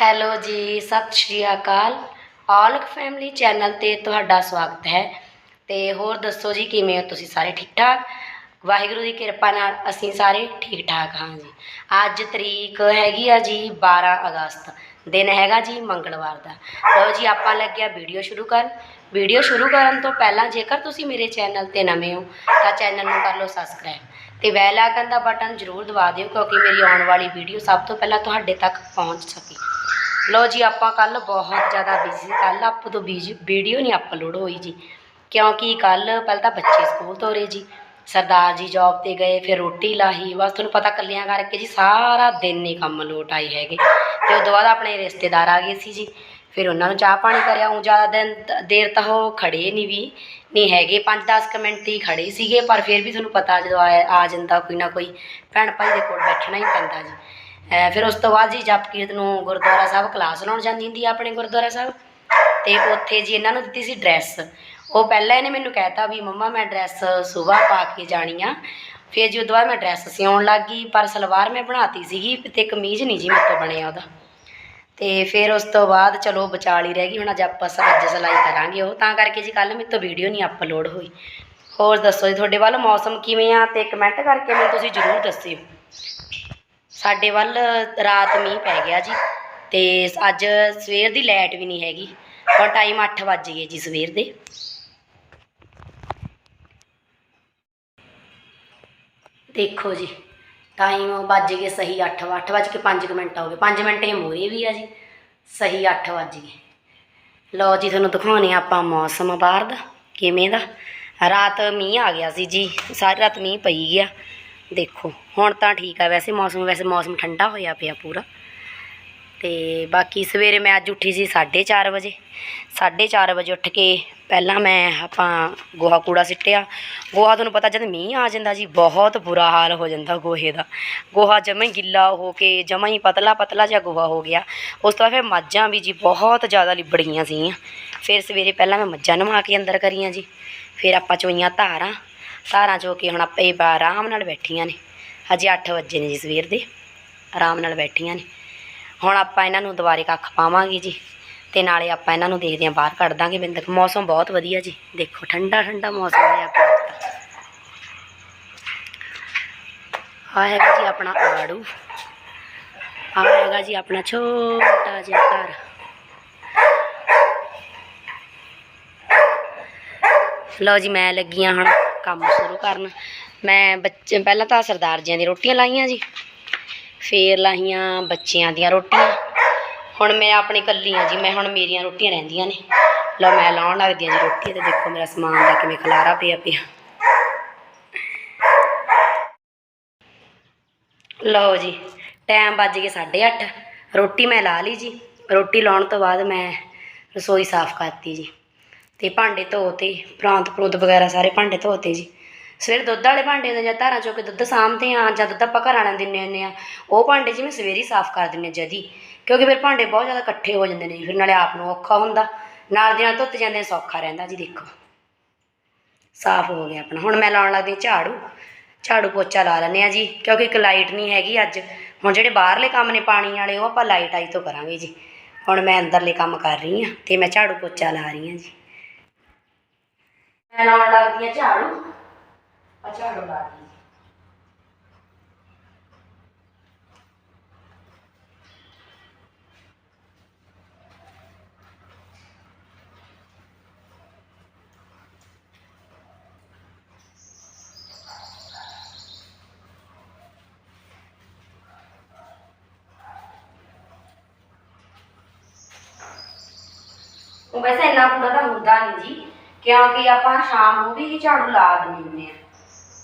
Hello ji, ਸਤਿ ਸ਼੍ਰੀ ਅਕਾਲ। ਔਲਕ ਫੈਮਿਲੀ ਚੈਨਲ ਤੇ ਤੁਹਾਡਾ ਸਵਾਗਤ ਹੈ। ਤੇ ਹੋਰ ਦੱਸੋ ਜੀ, ਕਿਵੇਂ ਹੋ ਤੁਸੀਂ ਸਾਰੇ ਠੀਕ ਠਾਕ? ਵਾਹਿਗੁਰੂ ਦੀ ਕਿਰਪਾ ਨਾਲ ਅਸੀਂ ਸਾਰੇ ਠੀਕ ਠਾਕ ਹਾਂ ਜੀ। ਅੱਜ ਤਰੀਕ ਹੈਗੀ ਆ ਜੀ 12 ਅਗਸਤ। ਦਿਨ ਹੈਗਾ ਜੀ ਮੰਗਲਵਾਰ ਦਾ। ਲਓ ਜੀ, ਆਪਾਂ ਲੱਗਿਆ ਵੀਡੀਓ ਸ਼ੁਰੂ ਕਰਨ। ਵੀਡੀਓ ਸ਼ੁਰੂ ਕਰਨ ਤੋਂ ਪਹਿਲਾਂ ਜੇਕਰ ਤੁਸੀਂ ਮੇਰੇ ਚੈਨਲ ਤੇ ਨਵੇਂ ਹੋ, ਤਾਂ ਚੈਨਲ ਨੂੰ ਕਰ ਲਓ ਸਬਸਕ੍ਰਾਈਬ। ਤੇ ਬੈਲ ਆਈਕਨ ਦਾ ਬਟਨ ਜ਼ਰੂਰ ਦਬਾ ਦਿਓ, ਕਿਉਂਕਿ ਮੇਰੀ ਆਉਣ ਵਾਲੀ ਵੀਡੀਓ ਸਭ ਤੋਂ ਪਹਿਲਾਂ ਤੁਹਾਡੇ ਤੱਕ ਪਹੁੰਚ ਸਕੇ। ਲੋ ਜੀ, ਆਪਾਂ ਕੱਲ ਬਹੁਤ ਜ਼ਿਆਦਾ ਬਿਜ਼ੀ ਕੱਲ ਆਪ ਤੋਂ ਬੀਜੀ ਵੀਡੀਓ ਨਹੀਂ ਅਪਲੋਡ ਹੋਈ ਜੀ। ਕਿਉਂਕਿ ਕੱਲ ਪਹਿਲਾਂ ਤਾਂ ਬੱਚੇ ਸਕੂਲ ਤੋਂ ਰਹੇ ਜੀ। ਸਰਦਾਰ ਜੀ ਜੌਬ ਤੇ ਗਏ, ਫਿਰ ਰੋਟੀ ਲਾਹੀ, ਬਸ ਤੁਹਾਨੂੰ ਪਤਾ ਕੱਲਿਆਂ ਕਰਕੇ ਜੀ ਸਾਰਾ ਦਿਨ ਹੀ ਕੰਮ ਲੋਟ ਆਈ ਹੈਗੇ। ਤੇ ਉਸ ਤੋਂ ਬਾਅਦ ਆਪਣੇ ਰਿਸ਼ਤੇਦਾਰ ਆ ਗਏ ਸੀ ਜੀ। ਫਿਰ ਉਹਨਾਂ ਨੂੰ ਚਾਹ ਪਾਣੀ ਕਰਿਆ ਉਹ ਜ਼ਿਆਦਾ ਦਿਨ ਦੇਰ ਤਾਂ ਉਹ ਖੜੇ ਨਹੀਂ ਵੀ, ਨਹੀਂ ਹੈਗੇ। 5-10 ਮਿੰਟ ਹੀ ਖੜੇ ਸੀਗੇ, ਪਰ ਫਿਰ ਵੀ ਤੁਹਾਨੂੰ ਪਤਾ ਜਦੋਂ ਆ ਆ ਜਾਂਦਾ ਕੋਈ ਨਾ ਕੋਈ, ਭੈਣ ਭਾਈ ਦੇ ਕੋਲ ਬੈਠਣਾ ਹੀ ਪੈਂਦਾ ਜੀ। ਫਿਰ ਉਸ ਤੋਂ ਬਾਅਦ ਜੀ ਜਪ ਕੀਰਤ ਨੂੰ ਗੁਰਦੁਆਰਾ ਸਾਹਿਬ ਕਲਾਸ ਲਾਉਣ ਜਾਂਦੀ ਹੁੰਦੀ ਆ ਆਪਣੇ ਗੁਰਦੁਆਰਾ ਸਾਹਿਬ। ਤੇ ਉੱਥੇ ਜੀ ਇਹਨਾਂ ਨੂੰ ਦਿੱਤੀ ਸੀ ਡਰੈਸ ਉਹ ਪਹਿਲਾਂ ਇਹਨੇ ਮੈਨੂੰ ਕਹਿਤਾ ਵੀ ਮੰਮਾ ਮੈਂ ਡਰੈਸ ਸਵੇਰ ਪਾ ਕੇ ਜਾਣੀ ਆ। ਫਿਰ ਜੀ ਉਦੋਂ ਬਾਅਦ ਮੈਂ ਡਰੈਸ ਸਿਉਣ ਲੱਗ ਗਈ, ਪਰ ਸਲਵਾਰ ਮੈਂ ਬਣਾਤੀ ਸੀਗੀ ਤੇ ਕਮੀਜ਼ ਨਹੀਂ ਜੀ ਮੇਰੇ ਤੋਂ ਬਣਿਆ ਉਹਦਾ। ਤੇ ਫਿਰ ਉਸ ਤੋਂ ਬਾਅਦ ਚਲੋ ਵਿਚਾਲੀ ਰਹਿ ਗਈ, ਹੁਣ ਅੱਜ ਆਪਾਂ ਸ- ਅੱਜ ਸਿਲਾਈ ਕਰਾਂਗੇ ਉਹ। ਤਾਂ ਕਰਕੇ ਜੀ ਕੱਲ ਮੇਰੇ ਤੋਂ ਵੀਡੀਓ ਨਹੀਂ ਅਪਲੋਡ ਹੋਈ। ਹੋਰ ਦੱਸੋ ਜੀ, ਤੁਹਾਡੇ ਵੱਲ ਮੌਸਮ ਕਿਵੇਂ ਆ? ਤੇ ਕਮੈਂਟ ਕਰਕੇ ਮੈਨੂੰ ਤੁਸੀਂ ਜ਼ਰੂਰ ਦੱਸਿਓ। ਸਾਡੇ ਵੱਲ ਰਾਤ ਮੀਂਹ ਪੈ ਗਿਆ ਜੀ ਤੇ ਅੱਜ ਸਵੇਰ ਦੀ ਲਾਈਟ ਵੀ ਨਹੀਂ ਹੈਗੀ। ਹੁਣ ਟਾਈਮ 8 ਵੱਜ ਗਏ ਜੀ ਸਵੇਰ ਦੇ। ਦੇਖੋ ਜੀ, ਟਾਈਮ ਵੱਜ ਗਏ ਸਹੀ 8 ਅੱਠ ਵੱਜ ਕੇ 5 ਮਿੰਟ ਹੋ ਗਏ। 5 ਮਿੰਟ ਇਹ ਮੂਰੇ ਵੀ ਆ ਜੀ, ਸਹੀ 8 ਵੱਜ ਗਏ। ਲਓ ਜੀ ਤੁਹਾਨੂੰ ਦਿਖਾਉਣੇ ਆਪਾਂ ਮੌਸਮ ਬਾਹਰ ਦਾ, ਕਿਵੇਂ ਦਾ। ਰਾਤ ਮੀਂਹ ਆ ਗਿਆ ਸੀ ਜੀ, ਸਾਰੀ ਰਾਤ ਮੀਂਹ ਪਈ ਗਿਆ। ਦੇਖੋ, ਹੁਣ ਤਾਂ ਠੀਕ ਆ, ਵੈਸੇ ਮੌਸਮ ਵੈਸੇ ਮੌਸਮ ਠੰਡਾ ਹੋਇਆ ਪਿਆ ਪੂਰਾ। ਤੇ ਬਾਕੀ ਸਵੇਰੇ ਮੈਂ ਅੱਜ ਉੱਠੀ ਸੀ 4:30 ਵਜੇ। 4:30 ਵਜੇ ਉੱਠ ਕੇ ਪਹਿਲਾਂ ਮੈਂ ਆਪਾਂ ਗੋਹਾ ਕੂੜਾ ਸਿੱਟਿਆ। ਗੋਹਾ ਤੁਹਾਨੂੰ ਪਤਾ ਜਦ ਮੀਂਹ ਆ ਜਾਂਦਾ ਜੀ, ਬਹੁਤ ਬੁਰਾ ਹਾਲ ਹੋ ਜਾਂਦਾ ਗੋਹੇ ਦਾ। ਗੋਹਾ ਜਮਾਂ ਹੀ ਗਿੱਲਾ ਹੋ ਕੇ, ਜਮਾਂ ਹੀ ਪਤਲਾ ਪਤਲਾ ਜਿਹਾ ਗੋਹਾ ਹੋ ਗਿਆ। ਉਸ ਤੋਂ ਬਾਅਦ ਫਿਰ ਮੱਝਾਂ ਵੀ ਜੀ ਬਹੁਤ ਜ਼ਿਆਦਾ ਲਿਬੜ ਗਈਆਂ ਸੀਗੀਆਂ। ਫਿਰ ਸਵੇਰੇ ਪਹਿਲਾਂ ਮੈਂ ਮੱਝਾਂ ਨਵਾ ਕੇ ਅੰਦਰ ਕਰੀਆਂ ਜੀ। ਫਿਰ ਆਪਾਂ ਚੋਈਆਂ ਧਾਰਾਂ। ਧਾਰਾਂ ਚੋ ਕੇ ਹੁਣ ਆਪੇ ਬਾ ਆਰਾਮ ਨਾਲ ਬੈਠੀਆਂ ਨੇ। ਹਜੇ 8 ਵਜੇ ਨੇ ਜੀ ਸਵੇਰ ਦੇ। ਆਰਾਮ ਨਾਲ ਬੈਠੀਆਂ ਨੇ। ਹੁਣ ਆਪਾਂ ਇਹਨਾਂ ਨੂੰ ਦੁਬਾਰੇ ਕੱਖ ਪਾਵਾਂਗੇ ਜੀ ਤੇ ਨਾਲੇ ਆਪਾਂ ਇਹਨਾਂ ਨੂੰ ਦੇਖਦੇ ਹਾਂ, ਬਾਹਰ ਕੱਢ ਦਾਂਗੇ ਬਿੰਦਕ। ਮੌਸਮ ਬਹੁਤ ਵਧੀਆ ਜੀ। ਦੇਖੋ, ਠੰਡਾ ਠੰਡਾ ਮੌਸਮ ਹੋਇਆ ਪਿਆ ਅੱਜ ਆ ਹੈਗਾ ਜੀ ਆਪਣਾ ਆੜੂ। ਆ ਹੈਗਾ ਜੀ ਆਪਣਾ ਛੋਟਾ ਜਿਹਾ ਘਰ। ਲਓ ਜੀ, ਮੈਂ ਲੱਗੀ ਹਾਂ ਹੁਣ। ਕੰਮ ਸ਼ੁਰੂ ਕਰਨ। ਮੈਂ ਬੱਚੇ, ਪਹਿਲਾਂ ਤਾਂ ਸਰਦਾਰ ਜੀਆਂ ਦੀ ਰੋਟੀਆਂ ਲਾਈਆਂ ਜੀ। ਫੇਰ ਲਾਈਆਂ ਬੱਚਿਆਂ ਦੀਆਂ ਰੋਟੀਆਂ। ਹੁਣ ਮੈਂ ਆਪਣੀ ਕੱਲੀ ਆ ਜੀ, ਮੈਂ ਹੁਣ ਮੇਰੀਆਂ ਰੋਟੀਆਂ ਰਹਿੰਦੀਆਂ ਨੇ। ਲਓ ਮੈਂ ਲਾਉਣ ਲੱਗਦੀ ਹਾਂ ਜੀ ਰੋਟੀ, ਤੇ ਦੇਖੋ ਮੇਰਾ ਸਮਾਨ ਦਾ ਕਿਵੇਂ ਖਲਾਰਾ ਪਿਆ ਪਿਆ। ਲਓ ਜੀ, ਟਾਈਮ ਵੱਜ ਗਏ 8:30 ਰੋਟੀ ਮੈਂ ਲਾ ਲਈ ਜੀ। ਰੋਟੀ ਲਾਉਣ ਤੋਂ ਬਾਅਦ ਮੈਂ ਰਸੋਈ ਸਾਫ਼ ਕਰਤੀ ਜੀ। ਤੇ ਭਾਂਡੇ ਧੋਤੇ, ਪ੍ਰਾਂਤ ਪ੍ਰੂਤ ਵਗੈਰਾ ਸਾਰੇ ਭਾਂਡੇ ਧੋਤੇ ਜੀ। ਸਵੇਰੇ ਦੁੱਧ ਵਾਲੇ ਭਾਂਡੇ ਦੇ ਜਾਂ ਧਾਰਾਂ ਚੋਂ ਕੇ ਦੁੱਧ ਸਾਂਭਦੇ ਆ ਜਾਂ ਦੁੱਧ ਆਪਾਂ ਘਰਾਂ ਨਾਲ ਦਿੰਨੇ ਹੁੰਦੇ ਆ ਉਹ ਭਾਂਡੇ ਜੀ ਮੈਂ ਸਵੇਰੇ ਹੀ ਸਾਫ਼ ਕਰ ਦਿੰਨੇ ਜਦੀ, ਕਿਉਂਕਿ ਫਿਰ ਭਾਂਡੇ ਬਹੁਤ ਜ਼ਿਆਦਾ ਇਕੱਠੇ ਹੋ ਜਾਂਦੇ ਨੇ ਜੀ, ਫਿਰ ਨਾਲੇ ਆਪ ਨੂੰ ਔਖਾ ਹੁੰਦਾ, ਨਾਲ ਦੀ ਨਾਲ ਧੁੱਤ ਜਾਂਦੇ ਸੌਖਾ ਰਹਿੰਦਾ ਜੀ ਦੇਖੋ। ਸਾਫ਼ ਹੋ ਗਿਆ ਆਪਣਾ, ਹੁਣ ਮੈਂ ਲਾਉਣ ਲੱਗਦੀ ਹਾਂ ਝਾੜੂ ਝਾੜੂ ਪੋਚਾ ਲਾ ਲੈਂਦੇ ਆ ਜੀ, ਕਿਉਂਕਿ ਇੱਕ ਲਾਈਟ ਨਹੀਂ ਹੈਗੀ ਅੱਜ, ਹੁਣ ਜਿਹੜੇ ਬਾਹਰਲੇ ਕੰਮ ਨੇ ਪਾਣੀ ਵਾਲੇ ਉਹ ਆਪਾਂ ਲਾਈਟ ਆਈ ਤੋਂ ਕਰਾਂਗੇ ਜੀ, ਹੁਣ ਮੈਂ ਅੰਦਰਲੇ ਕੰਮ ਕਰ ਰਹੀ ਹਾਂ ਤੇ ਮੈਂ ਝਾੜੂ ਪੋਚਾ ਲਾ ਰਹੀ ਹਾਂ ਜੀ। ਮੈਂ ਲਾਉਣ ਲੱਗਦੀ ਹਾਂ ਝਾੜੂ ਆ ਝਾੜੂ ਲਾ ਦੀ ਉਹ ਵੈਸੇ ਇੰਨਾ ਕੂੜਾ ਤਾਂ ਹੁੰਦਾ ਨਹੀਂ ਜੀ ਕਿਉਂਕਿ ਆਪਾਂ ਸ਼ਾਮ ਨੂੰ ਵੀ ਝਾੜੂ ਲਾ ਦਿੰਦੇ ਹੁੰਦੇ ਆ।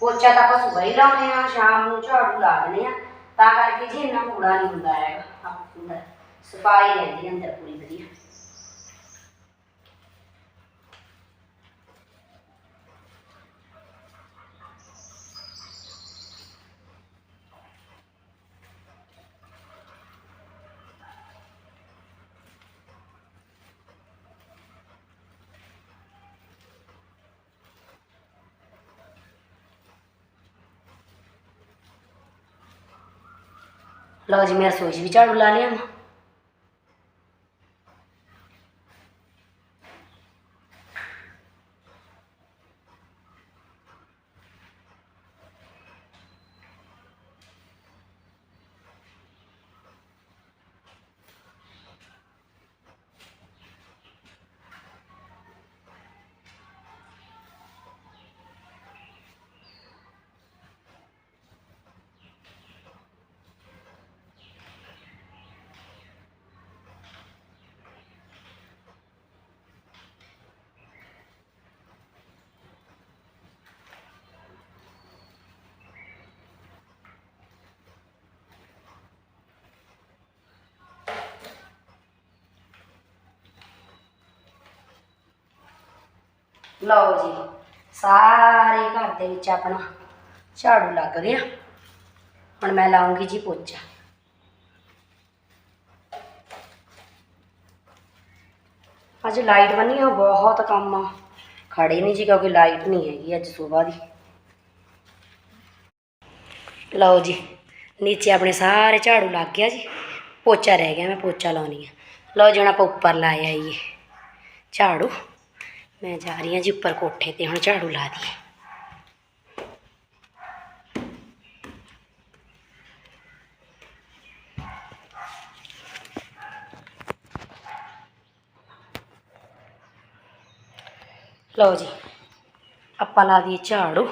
ਪੋਚਾ ਤਾਂ ਆਪਾਂ ਸਵੇਰ ਹੀ ਲਾਉਂਦੇ ਆ ਸ਼ਾਮ ਨੂੰ ਝਾੜੂ ਲਾ ਦਿੰਦੇ ਆ ਤਾਂ ਕਰਕੇ ਜੀ ਇੰਨਾ ਕੂੜਾ ਨਹੀਂ ਹੁੰਦਾ ਹੈਗਾ, ਆਪਾਂ ਅੰਦਰ ਸਫ਼ਾਈ ਰਹਿੰਦੀ ਅੰਦਰ ਪੂਰੀ। ਵਧੀਆ ਲਓ ਜੀ ਮੈਂ ਰਸੋਈ 'ਚ ਲਓ ਜੀ, ਸਾਰੇ ਘਰ ਦੇ ਵਿੱਚ ਆਪਣਾ ਝਾੜੂ ਲੱਗ ਗਿਆ। ਹੁਣ ਮੈਂ ਲਾਉਂਗੀ ਜੀ ਪੋਚਾ। ਅੱਜ ਲਾਈਟ ਬਣੀ ਆ, ਬਹੁਤ ਕੰਮ ਆ। ਖੜੇ ਨਹੀਂ ਜੀ, ਕਿਉਂਕਿ ਲਾਈਟ ਨਹੀਂ ਹੈਗੀ ਅੱਜ ਸਵੇਰ ਦੀ। ਲਓ ਜੀ, ਨੀਚੇ ਆਪਣੇ ਸਾਰੇ ਝਾੜੂ ਲੱਗ ਗਿਆ ਜੀ। ਪੋਚਾ ਰਹਿ ਗਿਆ, ਮੈਂ ਪੋਚਾ ਲਾਉਣੀ ਆ। ਲਓ ਜੀ, ਹੁਣ ਆਪਾਂ ਉੱਪਰ ਲਾ ਆਈਏ ਝਾੜੂ। ਮੈਂ ਜਾ ਰਹੀ ਹਾਂ ਜੀ ਉੱਪਰ ਕੋਠੇ ਤੇ, ਹੁਣ ਝਾੜੂ ਲਾ ਦਈਏ। ਲਓ ਜੀ, ਆਪਾਂ ਲਾ ਦਈਏ ਝਾੜੂ।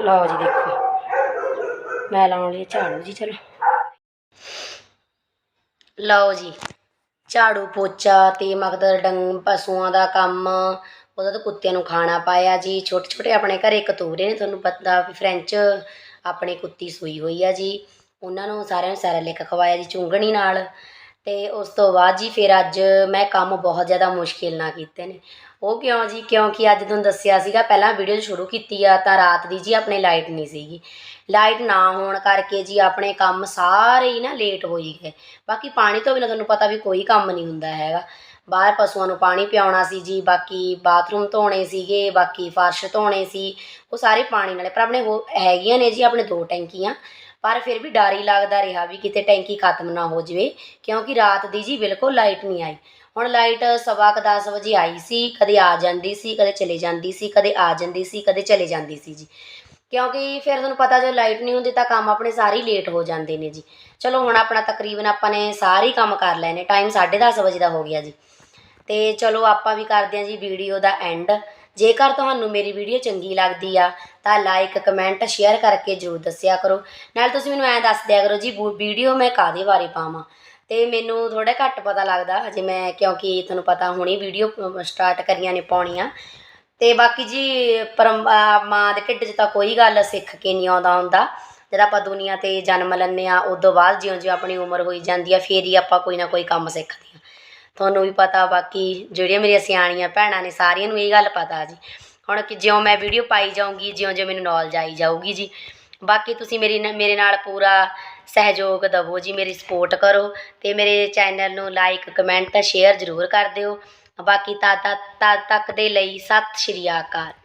ਲਓ ਜੀ ਦੇਖੋ। ਮੈਂ ਲਾਉਣ ਲਈ ਝਾੜੂ ਜੀ, ਚਲੋ। ਲਓ ਜੀ, ਝਾੜੂ ਪੋਚਾ, ਤੇ ਮਗਦਰ ਡੰਗ ਪਸ਼ੂਆਂ ਦਾ ਕੰਮ, ਉਹਦਾ ਤਾਂ ਕੁੱਤਿਆਂ ਨੂੰ ਖਾਣਾ ਪਾਇਆ ਜੀ। ਛੋਟੇ ਛੋਟੇ ਆਪਣੇ ਘਰੇ ਕਤੂਰੇ ਨੇ, ਤੁਹਾਨੂੰ ਪਤਾ ਵੀ ਫ੍ਰੈਂਚ ਆਪਣੀ ਕੁੱਤੀ ਸੂਈ ਹੋਈ ਆ ਜੀ। ਉਹਨਾਂ ਨੂੰ ਸਾਰਿਆਂ ਨੂੰ ਸੈਰਲੈਕ ਖਵਾਇਆ ਜੀ, ਚੁੰਗਣੀ ਨਾਲ। ਅਤੇ ਉਸ ਤੋਂ ਬਾਅਦ ਜੀ ਫਿਰ ਅੱਜ ਮੈਂ ਕੰਮ ਬਹੁਤ ਜ਼ਿਆਦਾ ਮੁਸ਼ਕਿਲ ਨਾਲ ਕੀਤੇ ਨੇ। ਉਹ ਕਿਉਂ ਜੀ? ਕਿਉਂਕਿ ਅੱਜ ਤੁਹਾਨੂੰ ਦੱਸਿਆ ਸੀਗਾ, ਪਹਿਲਾਂ ਵੀਡੀਓ ਸ਼ੁਰੂ ਕੀਤੀ ਆ ਤਾਂ ਰਾਤ ਦੀ ਜੀ ਆਪਣੇ ਲਾਈਟ ਨਹੀਂ ਸੀਗੀ। ਲਾਈਟ ਨਾ ਹੋਣ ਕਰਕੇ ਜੀ ਆਪਣੇ ਕੰਮ ਸਾਰੇ ਹੀ ਨਾ ਲੇਟ ਹੋਈ ਗਏ। ਬਾਕੀ ਪਾਣੀ ਤੋਂ ਬਿਨਾਂ ਤੁਹਾਨੂੰ ਪਤਾ ਵੀ ਕੋਈ ਕੰਮ ਨਹੀਂ ਹੁੰਦਾ ਹੈਗਾ। ਬਾਹਰ ਪਸ਼ੂਆਂ ਨੂੰ ਪਾਣੀ ਪਿਆਉਣਾ ਸੀ ਜੀ, ਬਾਕੀ ਬਾਥਰੂਮ ਧੋਣੇ ਸੀਗੇ, ਬਾਕੀ ਫਰਸ਼ ਧੋਣੇ ਸੀ, ਉਹ ਸਾਰੇ ਪਾਣੀ ਨਾਲੇ ਪਰ ਆਪਣੇ ਹੋ ਹੈਗੀਆਂ ਨੇ ਜੀ ਆਪਣੇ ਦੋ ਟੈਂਕੀਆਂ। ਪਰ ਫਿਰ ਵੀ ਡਰ ਹੀ ਲੱਗਦਾ ਰਿਹਾ ਵੀ ਕਿਤੇ ਟੈਂਕੀ ਖਤਮ ਨਾ ਹੋ ਜਾਵੇ, ਕਿਉਂਕਿ ਰਾਤ ਦੀ ਜੀ ਬਿਲਕੁਲ ਲਾਈਟ ਨਹੀਂ ਆਈ। ਹੁਣ ਲਾਈਟ ਸਵਾ ਕੁ ਦਸ ਵਜੇ ਆਈ ਸੀ, ਕਦੇ ਆ ਜਾਂਦੀ ਸੀ, ਕਦੇ ਚਲੇ ਜਾਂਦੀ ਸੀ, ਕਦੇ ਆ ਜਾਂਦੀ ਸੀ, ਕਦੇ ਚਲੇ ਜਾਂਦੀ ਸੀ ਜੀ। ਕਿਉਂਕਿ ਫਿਰ ਤੁਹਾਨੂੰ ਪਤਾ ਜੇ ਲਾਈਟ ਨਹੀਂ ਹੁੰਦੀ ਤਾਂ ਕੰਮ ਆਪਣੇ ਸਾਰੇ ਹੀ ਲੇਟ ਹੋ ਜਾਂਦੇ ਨੇ ਜੀ। ਚਲੋ ਹੁਣ ਆਪਣਾ ਤਕਰੀਬਨ ਆਪਾਂ ਨੇ ਸਾਰੇ ਕੰਮ ਕਰ ਲਏ ਨੇ, ਟਾਈਮ 10:30 ਵਜੇ ਦਾ ਹੋ ਗਿਆ ਜੀ। ਤੇ ਚਲੋ ਆਪਾਂ ਵੀ ਕਰਦੇ ਹਾਂ ਜੀ ਵੀਡੀਓ ਦਾ ਐਂਡ। ਜੇਕਰ ਤੁਹਾਨੂੰ ਮੇਰੀ ਵੀਡੀਓ ਚੰਗੀ ਲੱਗਦੀ ਆ, ਤਾਂ ਲਾਈਕ ਕਮੈਂਟ ਸ਼ੇਅਰ ਕਰਕੇ ਜਰੂਰ ਦੱਸਿਆ ਕਰੋ। ਨਾਲ ਤੁਸੀਂ ਮੈਨੂੰ ਐਂ ਦੱਸ ਦਿਆ ਕਰੋ ਜੀ ਵੀਡੀਓ ਮੈਂ ਕਾਦੇ ਬਾਰੇ ਪਾਵਾਂ? ਤੇ ਮੈਨੂੰ ਥੋੜਾ ਘੱਟ ਪਤਾ ਲੱਗਦਾ, ਹਜੇ ਮੈਂ ਕਿਉਂਕਿ ਤੁਹਾਨੂੰ ਪਤਾ ਹੁਣੀ ਵੀਡੀਓ ਸਟਾਰਟ ਕਰੀਆਂ ਨੇ ਪਾਉਣੀਆਂ। ਤੇ ਬਾਕੀ ਜੀ, ਪਰਮ ਮਾਂ ਦੇ ਢਿੱਡ 'ਚ ਤਾਂ ਕੋਈ ਗੱਲ ਸਿੱਖ ਕੇ ਨਹੀਂ ਆਉਂਦਾ ਹੁੰਦਾ। ਜਦ ਆਪਾਂ ਦੁਨੀਆ ਤੇ ਜਨਮ ਲੈਂਦੇ ਆ ਉਦੋਂ ਬਾਅਦ ਜਿਉਂ ਜਿਉਂ ਆਪਣੀ ਉਮਰ ਹੋਈ ਜਾਂਦੀ ਆ, ਫੇਰ ਹੀ ਆਪਾਂ ਕੋਈ ਨਾ ਕੋਈ ਕੰਮ ਸਿੱਖਦੇ ਤੁਹਾਨੂੰ ਵੀ ਪਤਾ ਬਾਕੀ ਜਿਹੜੀਆਂ ਮੇਰੀਆਂ ਸਿਆਣੀਆਂ ਭੈਣਾਂ ਨੇ ਸਾਰੀਆਂ ਨੂੰ ਇਹ ਗੱਲ ਪਤਾ ਜੀ। ਹੁਣ ਕਿ ਜਿਉਂ ਮੈਂ ਵੀਡੀਓ ਪਾਈ ਜਾਊਂਗੀ, ਜਿਉਂ ਜਿਉਂ ਮੈਨੂੰ ਨੌਲੇਜ ਆਈ ਜਾਊਗੀ ਜੀ। ਬਾਕੀ ਤੁਸੀਂ ਮੇਰੀ ਨ- ਮੇਰੇ ਨਾਲ ਪੂਰਾ ਸਹਿਯੋਗ ਦਵੋ ਜੀ, ਮੇਰੀ ਸਪੋਰਟ ਕਰੋ ਤੇ ਮੇਰੇ ਚੈਨਲ ਨੂੰ ਲਾਈਕ ਕਮੈਂਟ ਸ਼ੇਅਰ ਜ਼ਰੂਰ ਕਰ ਦਿਓ। ਬਾਕੀ ਤਦ ਤਦ ਤੱਕ ਦੇ ਲਈ ਸਤਿ ਸ਼੍ਰੀ ਅਕਾਲ।